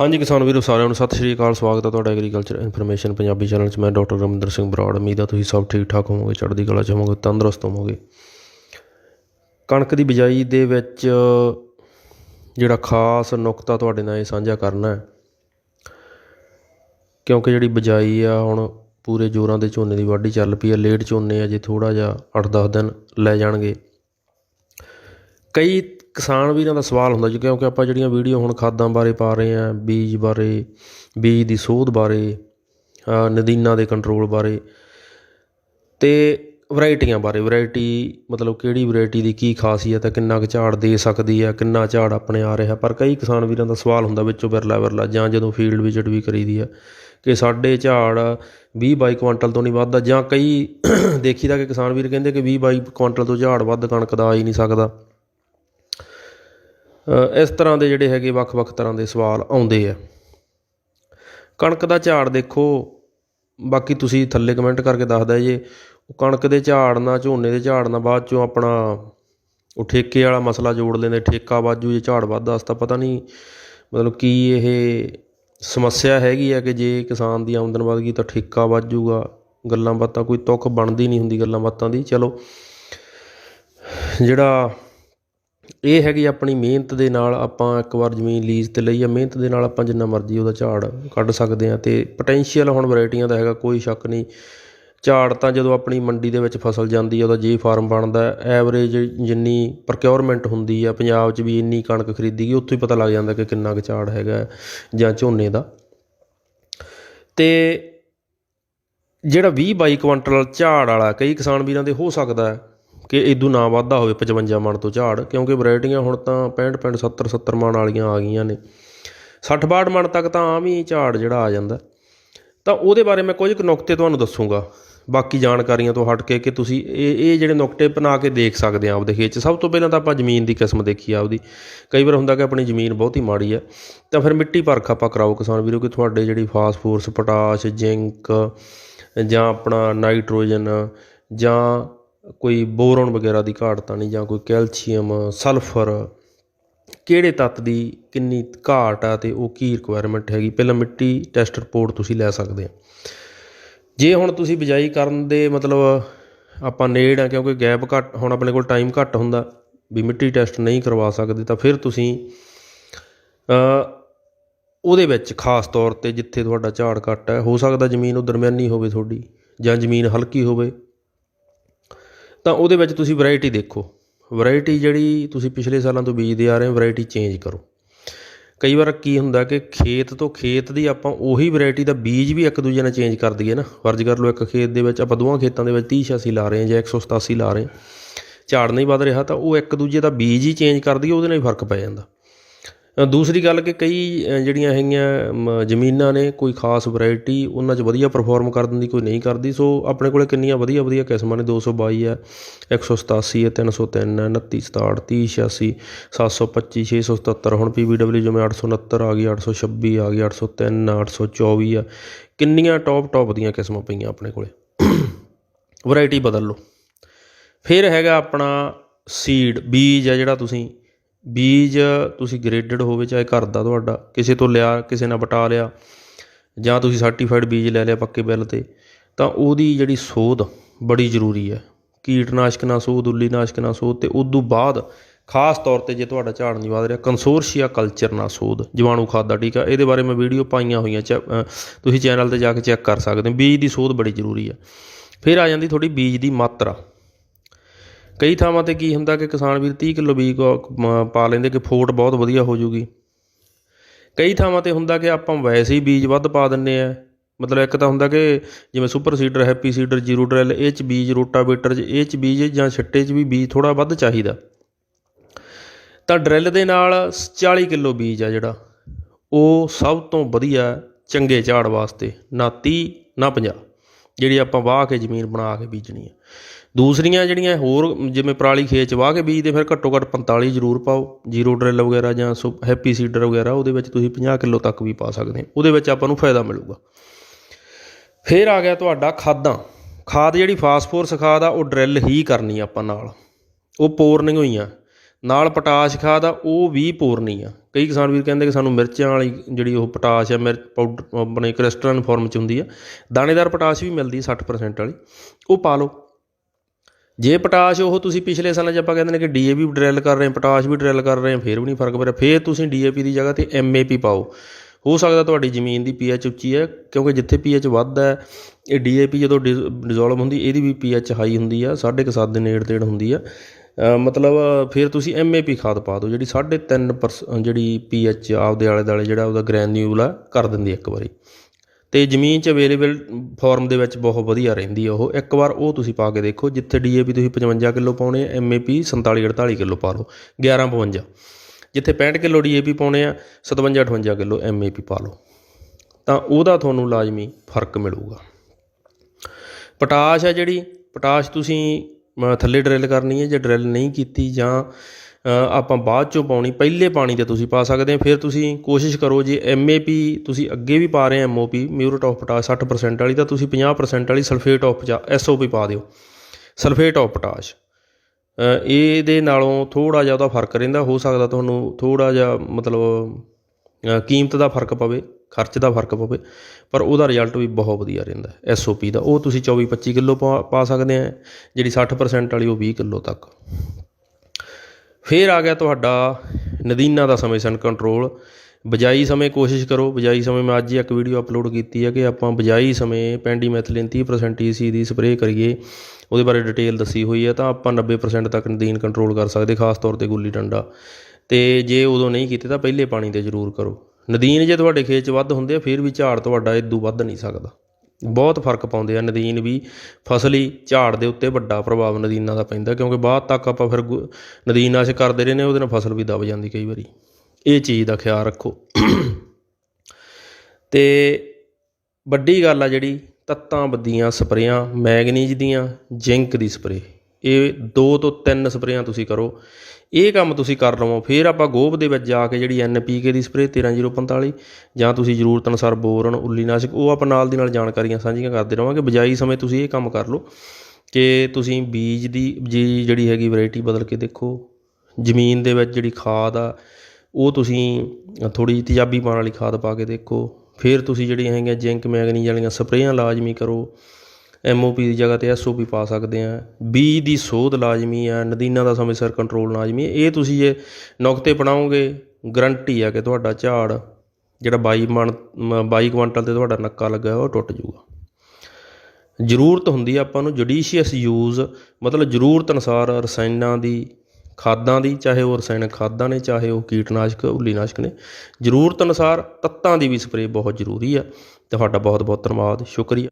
ਹਾਂਜੀ ਕਿਸਾਨ ਵੀਰੋ, ਸਾਰਿਆਂ ਨੂੰ ਸਤਿ ਸ਼੍ਰੀ ਅਕਾਲ। ਸਵਾਗਤ ਹੈ ਤੁਹਾਡਾ ਐਗਰੀਕਲਚਰ ਇਨਫੋਰਮੇਸ਼ਨ ਪੰਜਾਬੀ ਚੈਨਲ 'ਚ। ਮੈਂ ਡਾਕਟਰ ਰਮਿੰਦਰ ਸਿੰਘ ਬਰਾੜ। ਉਮੀਦ ਹੈ ਤੁਸੀਂ ਸਭ ਠੀਕ ਠਾਕ ਹੋਵੋਗੇ, ਚੜ੍ਹਦੀ ਕਲਾ 'ਚ ਹੋਵੋਗੇ, ਤੰਦਰੁਸਤ ਹੋਵੋਗੇ। ਕਣਕ ਦੀ ਬਿਜਾਈ ਦੇ ਵਿੱਚ ਜਿਹੜਾ ਖਾਸ ਨੁਕਤਾ ਤੁਹਾਡੇ ਨਾਲ ਇਹ ਸਾਂਝਾ ਕਰਨਾ ਹੈ। ਕਿਉਂਕਿ ਜਿਹੜੀ ਬਿਜਾਈ ਆ, ਹੁਣ ਪੂਰੇ ਜ਼ੋਰਾਂ ਦੇ ਝੋਨੇ ਦੀ ਵਾਢੀ ਚੱਲ ਪਈ ਆ। ਲੇਟ ਝੋਨੇ ਆ, ਜੇ ਥੋੜਾ ਜਿਹਾ 8-10 ਦਿਨ ਲੈ ਜਾਣਗੇ। ਕਈ ਕਿਸਾਨ ਵੀਰਾਂ ਦਾ ਸਵਾਲ ਹੁੰਦਾ ਜੀ, ਕਿਉਂਕਿ ਆਪਾਂ ਜਿਹੜੀਆਂ ਵੀਡੀਓ ਹੁਣ ਖਾਦਾਂ ਬਾਰੇ ਪਾ ਰਹੇ ਆ ਬੀਜ ਬਾਰੇ, ਬੀਜ ਦੀ ਸੋਧ ਬਾਰੇ ਨਦੀਨਾਂ ਦੇ ਕੰਟਰੋਲ ਬਾਰੇ ਤੇ ਵੈਰਾਈਟੀਆਂ ਬਾਰੇ, ਵੈਰਾਈਟੀ ਮਤਲਬ ਕਿਹੜੀ ਵੈਰਾਈਟੀ ਦੀ ਕੀ ਖਾਸੀਅਤ ਹੈ, ਕਿੰਨਾ ਕੁ ਝਾੜ ਦੇ ਸਕਦੀ ਹੈ, ਕਿੰਨਾ ਝਾੜ ਆਪਣੇ ਆ ਰਿਹਾ ਪਰ ਕਈ ਕਿਸਾਨ ਵੀਰਾਂ ਦਾ ਸਵਾਲ ਹੁੰਦਾ ਵਿੱਚੋਂ ਵਿਰਲਾ ਵਿਰਲਾ, ਜਾਂ ਜਦੋਂ ਫੀਲਡ ਵਿਜ਼ਿਟ ਵੀ ਕਰੀਦੀ ਆ ਕਿ ਸਾਡੇ ਝਾੜ 20 22 ਕੁਆਂਟਲ ਤੋਂ ਨਹੀਂ ਵੱਧਦਾ, ਜਾਂ ਕਈ ਦੇਖੀਦਾ ਕਿ ਕਿਸਾਨ ਵੀਰ ਕਹਿੰਦੇ ਕਿ 20 22 ਕੁਆਂਟਲ ਤੋਂ ਝਾੜ ਵੱਧ ਕਣਕ ਦਾ ਆ ਹੀ ਨਹੀਂ ਸਕਦਾ। ਇਸ ਤਰ੍ਹਾਂ ਦੇ ਜਿਹੜੇ ਹੈਗੇ ਵੱਖ-ਵੱਖ ਤਰ੍ਹਾਂ ਦੇ ਸਵਾਲ ਆਉਂਦੇ ਆ। ਕਣਕ ਦਾ ਝਾੜ ਦੇਖੋ, ਬਾਕੀ ਤੁਸੀਂ ਥੱਲੇ ਕਮੈਂਟ ਕਰਕੇ ਦੱਸਦਾ ਜੇ। ਉਹ ਕਣਕ ਦੇ ਝਾੜ ਨਾਲ, ਝੋਨੇ ਦੇ ਝਾੜ ਨਾਲ ਬਾਅਦ ਚੋਂ ਆਪਣਾ ਉਹ ਠੇਕੇ ਵਾਲਾ ਮਸਲਾ ਜੋੜ ਲੈਂਦੇ, ਠੇਕਾ ਵਾਜੂ ਜੇ ਝਾੜ ਵੱਧਦਾ ਤਾਂ ਪਤਾ ਨਹੀਂ ਮਤਲਬ ਕੀ ਇਹ ਸਮੱਸਿਆ ਹੈਗੀ ਆ ਕਿ ਜੇ ਕਿਸਾਨ ਦੀ ਆਮਦਨ ਵਧ ਗਈ ਤਾਂ ਠੇਕਾ ਵੱਧ ਵਾਜੂਗਾ। ਗੱਲਾਂ ਬਾਤਾਂ ਕੋਈ ਤੁੱਕ ਬਣਦੀ ਨਹੀਂ ਹੁੰਦੀ ਗੱਲਾਂ ਬਾਤਾਂ ਦੀ। ਚਲੋ, ਜਿਹੜਾ ਇਹ ਹੈਗੀ ਆਪਣੀ ਮਿਹਨਤ ਦੇ ਨਾਲ ਆਪਾਂ ਇੱਕ ਵਾਰ ਜ਼ਮੀਨ ਲੀਜ਼ ਤੇ ਲਈ ਆ ਮਿਹਨਤ ਦੇ ਨਾਲ ਆਪਾਂ ਜਿੰਨਾ ਮਰਜ਼ੀ ਉਹਦਾ ਝਾੜ ਕੱਢ ਸਕਦੇ ਹਾਂ ਅਤੇ ਪੋਟੈਂਸ਼ੀਅਲ ਹੁਣ ਵਰਾਇਟੀਆਂ ਦਾ ਹੈਗਾ, ਕੋਈ ਸ਼ੱਕ ਨਹੀਂ। ਝਾੜ ਤਾਂ ਜਦੋਂ ਆਪਣੀ ਮੰਡੀ ਦੇ ਵਿੱਚ ਫਸਲ ਜਾਂਦੀ ਆ ਉਹਦਾ ਜੇ ਫਾਰਮ ਬਣਦਾ ਐਵਰੇਜ ਜਿੰਨੀ ਪ੍ਰੋਕਿਉਰਮੈਂਟ ਹੁੰਦੀ ਆ ਪੰਜਾਬ 'ਚ ਵੀ ਇੰਨੀ ਕਣਕ ਖਰੀਦੀ ਗਈ, ਉੱਥੋਂ ਹੀ ਪਤਾ ਲੱਗ ਜਾਂਦਾ ਕਿ ਕਿੰਨਾ ਕੁ ਝਾੜ ਹੈਗਾ ਜਾਂ ਝੋਨੇ ਦਾ। ਤੇ ਜਿਹੜਾ 20 22 ਕੁਇੰਟਲ ਝਾੜ ਵਾਲਾ, ਕਈ ਕਿਸਾਨ ਵੀਰਾਂ ਦੇ ਹੋ ਸਕਦਾ ਕਿ ਇਦੋਂ ਨਾ ਵਾਧਾ ਹੋਵੇ 55 ਮਣ ਤੋਂ ਝਾੜ, ਕਿਉਂਕਿ ਵੈਰਾਈਟੀਆਂ ਹੁਣ ਤਾਂ 65 65 70 70 ਮਣ ਵਾਲੀਆਂ ਆ ਗਈਆਂ ਨੇ। 60 62 ਮਣ ਤੱਕ ਤਾਂ ਆਮ ਹੀ ਝਾੜ ਜਿਹੜਾ ਆ ਜਾਂਦਾ। ਤਾਂ ਉਹਦੇ ਬਾਰੇ ਮੈਂ ਕੁਝ ਕੁ ਨੁਕਤੇ ਤੁਹਾਨੂੰ ਦੱਸੂਗਾ। ਬਾਕੀ ਜਾਣਕਾਰੀਆਂ ਤੋਂ ਹਟ ਕੇ ਕਿ ਤੁਸੀਂ ਇਹ ਇਹ ਜਿਹੜੇ ਨੁਕਤੇ ਬਣਾ ਕੇ ਦੇਖ ਸਕਦੇ ਆ ਆਪਦੇ ਖੇਤ 'ਚ। ਸਭ ਤੋਂ ਪਹਿਲਾਂ ਤਾਂ ਆਪਾਂ ਜ਼ਮੀਨ ਦੀ ਕਿਸਮ ਦੇਖੀ ਆ ਆਪਦੀ। ਕਈ ਵਾਰ ਹੁੰਦਾ ਕਿ ਆਪਣੀ ਜ਼ਮੀਨ ਬਹੁਤ ਹੀ ਮਾੜੀ ਹੈ ਤਾਂ ਫਿਰ ਮਿੱਟੀ ਪਰਖ ਆਪਾਂ ਕਰਾਓ ਕਿਸਾਨ ਵੀਰੋ ਕਿ ਤੁਹਾਡੇ ਜਿਹੜੀ ਫਾਸਫੋਰਸ ਪੋਟਾਸ਼, ਜ਼ਿੰਕ ਜਾਂ ਆਪਣਾ ਨਾਈਟ੍ਰੋਜਨ ਜਾਂ ਕੋਈ ਬੋਰੋਨ ਵਗੈਰਾ ਦੀ ਘਾਟ ਤਾਂ ਨਹੀਂ ਜਾਂ ਕੋਈ ਕੈਲਸ਼ੀਅਮ, ਸਲਫਰ, ਕਿਹੜੇ ਤੱਤ ਦੀ ਕਿੰਨੀ ਘਾਟ ਆ ਤੇ ਉਹ ਕੀ ਰਿਕੁਆਇਰਮੈਂਟ ਹੈਗੀ? ਪਹਿਲਾਂ ਮਿੱਟੀ ਟੈਸਟ ਰਿਪੋਰਟ ਤੁਸੀਂ ਲੈ ਸਕਦੇ ਆ। ਜੇ ਹੁਣ ਤੁਸੀਂ ਬਿਜਾਈ ਕਰਨ ਦੇ ਮਤਲਬ ਆਪਾਂ ਨੇੜ ਆ, ਕਿਉਂਕਿ ਗੈਪ ਘੱਟ, ਹੁਣ ਆਪਣੇ ਕੋਲ ਟਾਈਮ ਘੱਟ ਹੁੰਦਾ, ਵੀ ਮਿੱਟੀ ਟੈਸਟ ਨਹੀਂ ਕਰਵਾ ਸਕਦੇ, ਤਾਂ ਫਿਰ ਤੁਸੀਂ ਉਹਦੇ ਵਿੱਚ ਖਾਸ ਤੌਰ ਤੇ ਜਿੱਥੇ ਤੁਹਾਡਾ ਝਾੜ ਘੱਟ ਹੈ ਹੋ ਸਕਦਾ ਜ਼ਮੀਨ ਉਹ ਦਰਮਿਆਨੀ ਹੋਵੇ ਤੁਹਾਡੀ ਜਾਂ ਜ਼ਮੀਨ ਹਲਕੀ ਹੋਵੇ ਤਾਂ ਉਹਦੇ ਵਿੱਚ ਤੁਸੀਂ ਵੈਰਾਈਟੀ ਦੇਖੋ। ਵੈਰਾਈਟੀ ਜਿਹੜੀ ਤੁਸੀਂ ਪਿਛਲੇ ਸਾਲਾਂ ਤੋਂ ਬੀਜਦੇ ਆ ਰਹੇ ਹੋ ਵੈਰਾਈਟੀ ਚੇਂਜ ਕਰੋ। ਕਈ ਵਾਰ ਕੀ ਹੁੰਦਾ ਕਿ ਖੇਤ ਤੋਂ ਖੇਤ ਦੀ ਆਪਾਂ ਉਹੀ ਵੈਰਾਈਟੀ ਦਾ ਬੀਜ ਵੀ ਇੱਕ ਦੂਜੇ ਨਾਲ ਚੇਂਜ ਕਰ ਦਈਏ ਨਾ। ਫਰਜ਼ ਕਰ ਲਓ ਇੱਕ ਖੇਤ ਦੇ ਵਿੱਚ ਆਪਾਂ ਦੋਵਾਂ ਖੇਤਾਂ ਦੇ ਵਿੱਚ 30 86 ਲਾ ਰਹੇ ਹਾਂ ਜਾਂ 187 ਲਾ ਰਹੇ ਹਾਂ। ਝਾੜ ਨਹੀਂ ਵੱਧ ਰਿਹਾ ਤਾਂ ਉਹ ਇੱਕ ਦੂਜੇ ਦਾ ਬੀਜ ਹੀ ਚੇਂਜ ਕਰ ਦਈਏ, ਉਹਦੇ ਨਾਲ ਹੀ ਫ਼ਰਕ ਪੈ ਜਾਂਦਾ। ਦੂਸਰੀ ਗੱਲ ਕਿ ਕਈ ਜਿਹੜੀਆਂ ਹੈਗੀਆਂ ਮ, ਜ਼ਮੀਨਾਂ ਨੇ ਕੋਈ ਖਾਸ ਵੈਰਾਈਟੀ ਉਹਨਾਂ 'ਚ ਵਧੀਆ ਪਰਫਾਰਮ ਕਰ ਦਿੰਦੀ ਕੋਈ ਨਹੀਂ ਕਰਦੀ। ਸੋ ਆਪਣੇ ਕੋਲੇ ਕਿੰਨੀਆਂ ਵਧੀਆ ਵਧੀਆ ਕਿਸਮਾਂ ਨੇ 222 ਹੈ 187 ਹੈ 303 ਹੈ 29 67 30 86 725 677 ਹੁਣ ਪੀਵੀਡਬਲਯੂ ਜਿਵੇਂ 869 ਆ ਗਈ 826 ਆ ਗਈ 803 824 ਆ। ਕਿੰਨੀਆਂ ਟੌਪ ਟੌਪ ਦੀਆਂ ਕਿਸਮਾਂ ਪਈਆਂ ਆਪਣੇ ਕੋਲੇ। ਵੈਰਾਈਟੀ ਬਦਲ ਲਓ। ਫਿਰ ਹੈਗਾ ਆਪਣਾ ਸੀਡ ਬੀਜ ਆ ਜਿਹੜਾ ਤੁਸੀਂ ਬੀਜ ਤੁਸੀਂ ਗ੍ਰੇਡਡ ਹੋਵੇ, ਚਾਹੇ ਘਰ ਦਾ ਤੁਹਾਡਾ, ਕਿਸੇ ਤੋਂ ਲਿਆ, ਕਿਸੇ ਨਾਲ ਬਟਾ ਲਿਆ, ਜਾਂ ਤੁਸੀਂ ਸਰਟੀਫਾਈਡ ਬੀਜ ਲੈ ਲਿਆ ਪੱਕੇ ਬਿੱਲ ਤੇ, ਤਾਂ ਉਹਦੀ ਜਿਹੜੀ ਸੋਧ ਬੜੀ ਜ਼ਰੂਰੀ ਹੈ। ਕੀਟਨਾਸ਼ਕ ਨਾਲ ਸੋਧ ਉੱਲੀ ਨਾਸ਼ਕ ਨਾਲ ਸੋਧ ਤੇ ਉਦੋਂ ਬਾਅਦ ਖਾਸ ਤੌਰ ਤੇ ਜੇ ਤੁਹਾਡਾ ਝਾੜ ਨਹੀਂ ਵਧ ਰਿਹਾ ਕੰਸੋਰਸ਼ੀਆ ਕਲਚਰ ਨਾਲ ਸੋਧ, ਜੀਵਾਣੂ ਖਾਦ ਦਾ ਟੀਕਾ ਇਹਦੇ ਬਾਰੇ ਮੈਂ ਵੀਡੀਓ ਪਾਈਆਂ ਹੋਈਆਂ, ਚ- ਤੁਸੀਂ ਚੈਨਲ ਤੇ ਜਾ ਕੇ ਚੈੱਕ ਕਰ ਸਕਦੇ ਹੋ। ਬੀਜ ਦੀ ਸੋਧ ਬੜੀ ਜ਼ਰੂਰੀ ਹੈ। ਫਿਰ ਆ ਜਾਂਦੀ ਤੁਹਾਡੀ ਬੀਜ ਦੀ ਮਾਤਰਾ। ਕਈ ਥਾਵਾਂ ਤੇ ਕੀ ਹੁੰਦਾ ਕਿ ਕਿਸਾਨ ਵੀਰ 30 ਕਿਲੋ ਬੀਜ ਪਾ ਲੈਂਦੇ ਕਿ ਫੋਟ ਬਹੁਤ ਵਧੀਆ ਹੋ ਜੂਗੀ। ਕਈ ਥਾਵਾਂ ਤੇ ਹੁੰਦਾ ਕਿ ਆਪਾਂ ਵੈਸੇ ਹੀ ਬੀਜ ਵੱਧ ਪਾ ਦਿੰਨੇ ਆ। ਮਤਲਬ ਇੱਕ ਤਾਂ ਹੁੰਦਾ ਕਿ ਜਿਵੇਂ super seeder, happy seeder, zero drill, ਇਹ ਚ ਬੀਜ, ਰੋਟਾਵੇਟਰ 'ਚ ਇਹ ਚ ਬੀਜ ਜਾਂ ਛੱਟੇ 'ਚ ਵੀ ਬੀਜ ਥੋੜਾ ਵੱਧ ਚਾਹੀਦਾ। ਤਾਂ ਡਰਿਲ ਦੇ ਨਾਲ 40 ਕਿਲੋ ਬੀਜ ਆ ਜਿਹੜਾ, ਉਹ ਸਭ ਤੋਂ ਵਧੀਆ ਚੰਗੇ ਝਾੜ ਵਾਸਤੇ, ਨਾ 30 ਨਾ 50 ਜਿਹੜੀ ਆਪਾਂ ਵਾਹ ਕੇ ਜ਼ਮੀਨ ਬਣਾ ਕੇ ਬੀਜਣੀ ਆ। ਦੂਸਰੀਆਂ ਜਿਹੜੀਆਂ ਹੋਰ ਜਿਵੇਂ ਪਰਾਲੀ ਖੇਤ 'ਚ ਵਾਹ ਕੇ ਬੀਜਦੇ, ਫਿਰ ਘੱਟੋ ਘੱਟ 45 ਜ਼ਰੂਰ ਪਾਓ। ਜੀਰੋ ਡਰਿਲ ਵਗੈਰਾ ਜਾਂ ਸੁ ਹੈਪੀ ਸੀਡਰ ਵਗੈਰਾ, ਉਹਦੇ ਵਿੱਚ ਤੁਸੀਂ 50 ਕਿਲੋ ਤੱਕ ਵੀ ਪਾ ਸਕਦੇ ਹੋ। ਉਹਦੇ ਵਿੱਚ ਆਪਾਂ ਨੂੰ ਫਾਇਦਾ ਮਿਲੂਗਾ। ਫਿਰ ਆ ਗਿਆ ਤੁਹਾਡਾ ਖਾਦਾਂ। ਖਾਦ ਜਿਹੜੀ ਫਾਸਫੋਰਸ ਖਾਦ ਆ, ਉਹ ਡਰਿਲ ਹੀ ਕਰਨੀ ਆਪਾਂ ਨਾਲ। ਉਹ ਪੋਰਨਿੰਗ ਹੋਈਆਂ। ਨਾਲ ਪੋਟਾਸ਼ ਖਾਦ ਆ, ਉਹ ਵੀ ਪੋਰਨੀ ਆ। ਕਈ ਕਿਸਾਨ ਵੀਰ ਕਹਿੰਦੇ ਕਿ ਸਾਨੂੰ ਮਿਰਚਾਂ ਵਾਲੀ ਜਿਹੜੀ ਉਹ ਪੋਟਾਸ਼ ਹੈ ਮਿਰਚ ਪਾਊਡਰ ਆਪਣੇ ਕ੍ਰਿਸਟਲਨ ਫਾਰਮ 'ਚ ਹੁੰਦੀ ਆ, ਦਾਣੇਦਾਰ ਪੋਟਾਸ਼ ਵੀ ਮਿਲਦੀ 60% ਵਾਲੀ, ਉਹ ਪਾ ਲਓ। ਜੇ ਪੋਟਾਸ਼ ਉਹ ਤੁਸੀਂ ਪਿਛਲੇ ਸਾਲਾਂ 'ਚ ਆਪਾਂ ਕਹਿੰਦੇ ਨੇ ਕਿ ਡੀਏਪੀ ਵੀ ਡਰਿਲ ਕਰ ਰਹੇ ਹਾਂ ਪੋਟਾਸ਼ ਵੀ ਡਰਿਲ ਕਰ ਰਹੇ ਹਾਂ ਫਿਰ ਵੀ ਨਹੀਂ ਫ਼ਰਕ ਪਿਆ ਰਿਹਾ, ਫਿਰ ਤੁਸੀਂ ਡੀਏਪੀ ਦੀ ਜਗ੍ਹਾ ਤੇ ਐਮਏਪੀ ਪਾਓ। ਹੋ ਸਕਦਾ ਤੁਹਾਡੀ ਜ਼ਮੀਨ ਦੀ ਪੀਐਚ ਉੱਚੀ ਹੈ, ਕਿਉਂਕਿ ਜਿੱਥੇ ਪੀਐਚ ਵੱਧ ਹੈ, ਇਹ ਡੀਏਪੀ ਜਦੋਂ ਡਿਜ਼ੋਲਵ ਹੁੰਦੀ, ਇਹਦੀ ਵੀ ਪੀਐਚ ਹਾਈ ਹੁੰਦੀ ਆ, ਸਾਢੇ ਕੁ ਸੱਤ ਦੇ ਨੇੜ ਤੇੜ ਹੁੰਦੀ ਆ। ਮਤਲਬ ਫਿਰ ਤੁਸੀਂ ਐਮਏਪੀ ਖਾਦ ਪਾ ਦਿਓ, ਜਿਹੜੀ 3.5% ਜਿਹੜੀ ਪੀਐਚ ਆਪਦੇ ਆਲੇ ਦੁਆਲੇ ਜਿਹੜਾ ਉਹਦਾ ਗ੍ਰੈਨਿਊਲ ਆ ਕਰ ਦਿੰਦੀ ਇੱਕ ਵਾਰੀ। ਤੇ ਜ਼ਮੀਨ 'ਚ ਅਵੇਲੇਬਲ ਫਾਰਮ ਦੇ ਵਿੱਚ ਬਹੁਤ ਵਧੀਆ ਰਹਿੰਦੀ ਆ ਉਹ। ਇੱਕ ਵਾਰ ਉਹ ਤੁਸੀਂ ਪਾ ਕੇ ਦੇਖੋ, ਜਿੱਥੇ ਡੀਏਪੀ ਤੁਸੀਂ 55 ਕਿਲੋ ਪਾਉਣੇ ਆ ਐਮਏਪੀ 47 48 ਕਿਲੋ ਪਾ ਲਓ 11 52 ਜਿੱਥੇ 65 ਕਿਲੋ ਡੀਏਪੀ ਪਾਉਣੇ ਆ 57 58 ਕਿਲੋ ਐਮਏਪੀ ਪਾ ਲਓ। ਤਾਂ ਉਹਦਾ ਤੁਹਾਨੂੰ ਲਾਜ਼ਮੀ ਫ਼ਰਕ ਮਿਲੂਗਾ। ਪੋਟਾਸ਼ ਹੈ ਜਿਹੜੀ, ਪੋਟਾਸ਼ ਤੁਸੀਂ ਥੱਲੇ ਡਰਿਲ ਕਰਨੀ ਹੈ, ਜੇ ਡਰਿਲ ਨਹੀਂ ਕੀਤੀ ਜਾਂ ਆਪਾਂ ਬਾਅਦ ਚੋਂ ਪਾਉਣੀ, ਪਹਿਲੇ ਪਾਣੀ ਤੇ ਤੁਸੀਂ ਪਾ ਸਕਦੇ ਹੋ, ਫਿਰ ਤੁਸੀਂ ਕੋਸ਼ਿਸ਼ ਕਰੋ ਜੇ ਐਮਏਪੀ ਤੁਸੀਂ ਅੱਗੇ ਵੀ ਪਾ ਰਹੇ ਹੋ ਐਮਓਪੀ ਮਿਊਰੇਟ ਆਫ ਪੋਟਾਸ਼ 60% ਵਾਲੀ, ਤਾਂ ਤੁਸੀਂ 50% ਵਾਲੀ ਸਲਫੇਟ ਆਫ ਐਸਓਪੀ ਪਾ ਦਿਓ। Sulphate of potash. ਇਹਦੇ ਨਾਲੋਂ ਥੋੜਾ ਜਿਹਾ ਉਹਦਾ ਫ਼ਰਕ ਰਹਿੰਦਾ, ਹੋ ਸਕਦਾ ਤੁਹਾਨੂੰ ਥੋੜਾ ਜਿਹਾ ਮਤਲਬ ਕੀਮਤ ਦਾ ਫ਼ਰਕ ਪਵੇ। ਖਰਚ ਦਾ ਫ਼ਰਕ ਪਵੇ, ਪਰ ਉਹਦਾ ਰਿਜ਼ਲਟ ਵੀ ਬਹੁਤ ਵਧੀਆ ਰਹਿੰਦਾ ਐਸਓਪੀ ਦਾ। ਉਹ ਤੁਸੀਂ 24 25 ਕਿਲੋ ਪਾ ਪਾ ਸਕਦੇ ਆ ਜਿਹੜੀ 60% ਵਾਲੀ ਉਹ 20 ਕਿਲੋ ਤੱਕ। ਫਿਰ ਆ ਗਿਆ ਤੁਹਾਡਾ ਨਦੀਨਾ ਦਾ ਸਮੇਂ ਸਨ ਕੰਟਰੋਲ ਬਜਾਈ ਸਮੇਂ ਕੋਸ਼ਿਸ਼ ਕਰੋ, ਬਜਾਈ ਸਮੇਂ ਮੈਂ ਅੱਜ ਹੀ ਇੱਕ ਵੀਡੀਓ ਅਪਲੋਡ ਕੀਤੀ ਹੈ ਕਿ ਆਪਾਂ ਬਜਾਈ ਸਮੇਂ ਪੈਂਡੀਮੈਥਲਿਨ 30% ਈਸੀ ਦੀ ਸਪਰੇਅ ਕਰੀਏ, ਉਹਦੇ ਬਾਰੇ ਡਿਟੇਲ ਦੱਸੀ ਹੋਈ ਹੈ, ਤਾਂ ਆਪਾਂ 90% ਤੱਕ ਨਦੀਨ ਕੰਟਰੋਲ ਕਰ ਸਕਦੇ, ਖਾਸ ਤੌਰ ਤੇ ਗੁੱਲੀ ਡੰਡਾ। ਤੇ ਜੇ ਉਦੋਂ ਨਹੀਂ ਕੀਤੇ ਤਾਂ ਪਹਿਲੇ ਪਾਣੀ ਤੇ ਜ਼ਰੂਰ ਕਰੋ। ਨਦੀਨ ਜੇ ਤੁਹਾਡੇ ਖੇਤ 'ਚ ਵੱਧ ਹੁੰਦੇ ਆ, ਫਿਰ ਵੀ ਝਾੜ ਤੁਹਾਡਾ ਇਦੋਂ ਵੱਧ ਨਹੀਂ ਸਕਦਾ। ਬਹੁਤ ਫ਼ਰਕ ਪਾਉਂਦੇ ਆ ਨਦੀਨ ਵੀ, ਫਸਲੀ ਝਾੜ ਦੇ ਉੱਤੇ ਵੱਡਾ ਪ੍ਰਭਾਵ ਨਦੀਨਾਂ ਦਾ ਪੈਂਦਾ, ਕਿਉਂਕਿ ਬਾਅਦ ਤੱਕ ਆਪਾਂ ਫਿਰ ਗੁ- ਨਦੀਨਨਾਸ਼ਕ ਕਰਦੇ ਰਹਿੰਦੇ ਉਹਦੇ ਨਾਲ ਫਸਲ ਵੀ ਦਬ ਜਾਂਦੀ ਕਈ ਵਾਰੀ। ਇਹ ਚੀਜ਼ ਦਾ ਖਿਆਲ ਰੱਖੋ। ਤੇ ਵੱਡੀ ਗੱਲ ਆ ਜਿਹੜੀ, ਤੱਤਾਂ ਬੱਦੀਆਂ ਸਪਰੇਆਂ, ਮੈਗਨੀਜ਼ ਦੀਆਂ, ਜ਼ਿੰਕ ਦੀ ਸਪਰੇ ਇਹ ਦੋ ਤੋਂ ਤਿੰਨ ਸਪਰੇਆਂ ਤੁਸੀਂ ਕਰੋ। ਇਹ ਕੰਮ ਤੁਸੀਂ ਕਰ ਲਵੋ, ਫਿਰ ਆਪਾਂ ਗੋਭ ਦੇ ਵਿੱਚ ਜਾ ਕੇ ਜਿਹੜੀ ਐਨਪੀਕੇ ਦੀ ਸਪਰੇ 13045 ਜਾਂ ਤੁਸੀਂ ਜ਼ਰੂਰਤ ਅਨੁਸਾਰ ਬੋਰਨ, ਉੱਲੀਨਾਸ਼ਕ, ਉਹ ਆਪਾਂ ਨਾਲ ਦੀ ਨਾਲ ਜਾਣਕਾਰੀਆਂ ਸਾਂਝੀਆਂ ਕਰਦੇ ਰਹਾਂਗੇ ਬਜਾਈ ਸਮੇਂ ਤੁਸੀਂ ਇਹ ਕੰਮ ਕਰ ਲਓ ਕਿ ਤੁਸੀਂ ਬੀਜ ਦੀ ਜੀ ਜਿਹੜੀ ਹੈਗੀ ਵੈਰਾਈਟੀ ਬਦਲ ਕੇ ਦੇਖੋ, ਜ਼ਮੀਨ ਦੇ ਵਿੱਚ ਜਿਹੜੀ ਖਾਦ ਆ, ਉਹ ਤੁਸੀਂ ਥੋੜੀ ਤੇਜ਼ਾਬੀ ਪਾਉਣ ਵਾਲੀ ਖਾਦ ਪਾ ਕੇ ਦੇਖੋ, ਫਿਰ ਤੁਸੀਂ ਜਿਹੜੀਆਂ ਹੈਗੀਆਂ ਜ਼ਿੰਕ, ਮੈਗਨੀਜ਼ ਵਾਲੀਆਂ ਸਪਰੇਆਂ ਲਾਜ਼ਮੀ ਕਰੋ ਐੱਮ ਓ ਪੀ ਦੀ ਜਗ੍ਹਾ ਤੇ ਐੱਸ ਓ ਪੀ ਪਾ ਸਕਦੇ ਹਾਂ ਬੀਜ ਦੀ ਸੋਧ ਲਾਜ਼ਮੀ ਆ, ਨਦੀਨਾਂ ਦਾ ਸਮੇਂ ਸਿਰ ਕੰਟਰੋਲ ਲਾਜ਼ਮੀ ਹੈ। ਇਹ ਤੁਸੀਂ ਜੇ ਨੁਕਤੇ ਬਣਾਓਗੇ ਗਰੰਟੀ ਆ ਕਿ ਤੁਹਾਡਾ ਝਾੜ, ਜਿਹੜਾ 22 ਮਣ, ਮ- 22 ਕੁਇੰਟਲ ਤੇ ਤੁਹਾਡਾ ਨੱਕਾ ਲੱਗਾ ਉਹ ਟੁੱਟ ਜਾਊਗਾ। ਜ਼ਰੂਰਤ ਹੁੰਦੀ ਆ ਆਪਾਂ ਨੂੰ ਜੁਡੀਸ਼ੀਅਸ ਯੂਜ਼ ਮਤਲਬ ਜ਼ਰੂਰਤ ਅਨੁਸਾਰ ਰਸਾਇਣਾਂ ਦੀ, ਖਾਦਾਂ ਦੀ, ਚਾਹੇ ਉਹ ਰਸਾਇਣਿਕ ਖਾਦਾਂ ਨੇ, ਚਾਹੇ ਉਹ ਕੀਟਨਾਸ਼ਕ, ਉੱਲੀਨਾਸ਼ਕ ਨੇ, ਜ਼ਰੂਰਤ ਅਨੁਸਾਰ ਤੱਤਾਂ ਦੀ ਵੀ ਸਪਰੇਅ ਬਹੁਤ ਜ਼ਰੂਰੀ ਆ। ਤੁਹਾਡਾ ਬਹੁਤ ਬਹੁਤ ਧੰਨਵਾਦ, ਸ਼ੁਕਰੀਆ।